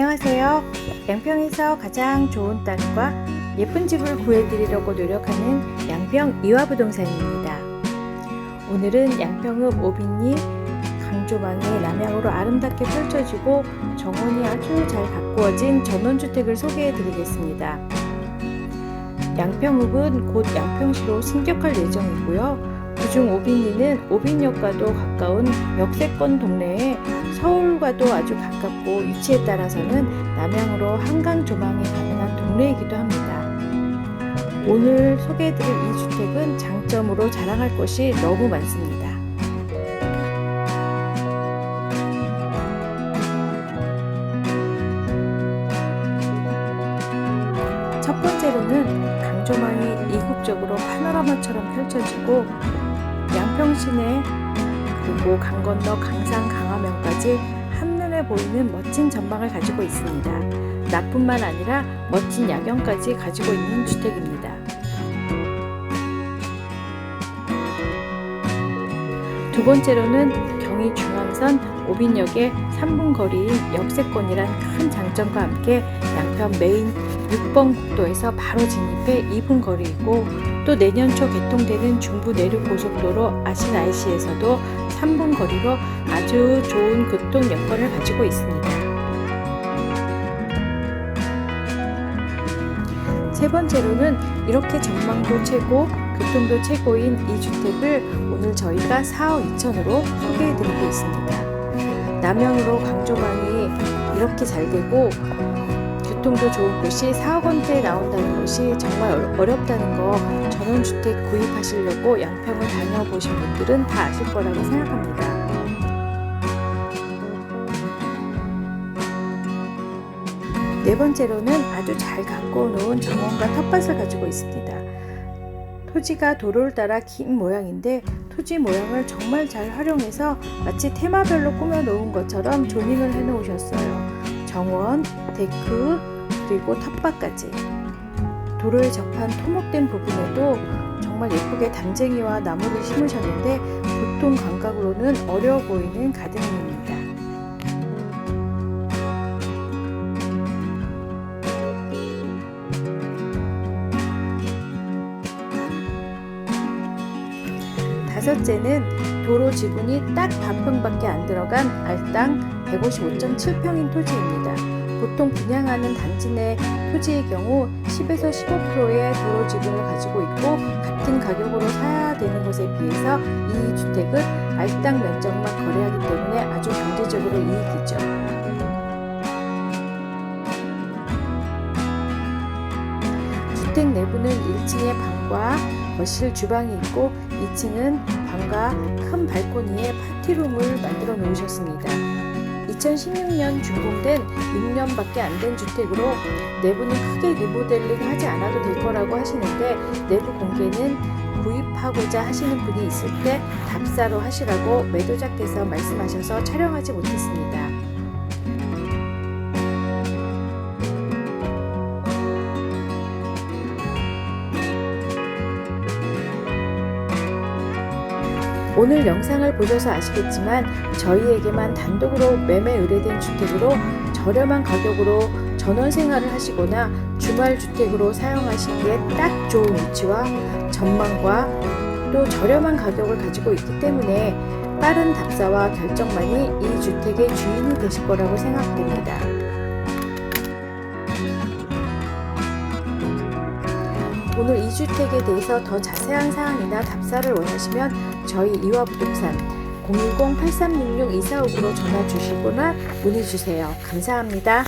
안녕하세요. 양평에서 가장 좋은 땅과 예쁜 집을 구해드리려고 노력하는 양평 이화부동산입니다. 오늘은 양평읍 오빈리 강조망이 남향으로 아름답게 펼쳐지고 정원이 아주 잘 가꾸어진 전원주택을 소개해드리겠습니다. 양평읍은 곧 양평시로 승격할 예정이고요. 그중 오빈리는 오빈역과도 가까운 역세권 동네에 서울과도 아주 가깝고 위치에 따라서는 남향으로 한강 조망이 가능한 동네이기도 합니다. 오늘 소개해드릴 이 주택은 장점으로 자랑할 것이 너무 많습니다. 첫 번째로는 강조망이 이국적으로 파노라마처럼 펼쳐지고 양평 시내 그리고 강 건너 강산 강화면까지 한눈에 보이는 멋진 전망을 가지고 있습니다. 나뿐만 아니라 멋진 야경까지 가지고 있는 주택입니다. 두 번째로는 경의 중앙선 오빈역의 3분 거리인 역세권이란 큰 장점과 함께 양평 메인 6번 국도에서 바로 진입해 2분 거리이고 또 내년 초 개통되는 중부 내륙 고속도로 아신 IC에서도 3분 거리로 아주 좋은 교통 여건을 가지고 있습니다. 세 번째로는 이렇게 전망도 최고, 교통도 최고인 이 주택을 오늘 저희가 4억 2천으로 소개해드리고 있습니다. 남양으로 강조망이 이렇게 잘 되고 교통도 좋은 곳이 4억 원대에 나온다는 것이 정말 어렵다는 거 전원주택 구입하시려고 양평을 다녀보신 분들은 다 아실 거라고 생각합니다. 네 번째로는 아주 잘 가꾸어 놓은 정원과 텃밭을 가지고 있습니다. 토지가 도로를 따라 긴 모양인데 토지 모양을 정말 잘 활용해서 마치 테마별로 꾸며 놓은 것처럼 조닝을 해 놓으셨어요. 정원, 데크, 그리고 텃밭까지. 도로에 접한 토목된 부분에도 정말 예쁘게 담쟁이와 나무를 심으셨는데 보통 감각으로는 어려워 보이는 가드닝입니다. 다섯째는 도로 지분이 딱 반평밖에 안 들어간 알땅 155.7평인 토지입니다. 보통 분양하는 단지 내 토지의 경우 10에서 15%의 도로 지분을 가지고 있고 같은 가격으로 사야 되는 것에 비해서 이 주택은 알땅 면적만 거래하기 때문에 아주 경제적으로 이익이죠. 주택 내부는 1층에 방과 거실, 주방이 있고 2층은 방과 큰 발코니에 파티룸을 만들어 놓으셨습니다. 2016년 준공된 6년밖에 안 된 주택으로 내부는 크게 리모델링 하지 않아도 될 거라고 하시는데 내부 공개는 구입하고자 하시는 분이 있을 때 답사로 하시라고 매도자께서 말씀하셔서 촬영하지 못했습니다. 오늘 영상을 보셔서 아시겠지만 저희에게만 단독으로 매매 의뢰된 주택으로 저렴한 가격으로 전원 생활을 하시거나 주말 주택으로 사용하시기에 딱 좋은 위치와 전망과 또 저렴한 가격을 가지고 있기 때문에 빠른 답사와 결정만이 이 주택의 주인이 되실 거라고 생각됩니다. 오늘 이 주택에 대해서 더 자세한 사항이나 답사를 원하시면 저희 이화부동산 010-8366-2459로 전화 주시거나 문의 주세요. 감사합니다.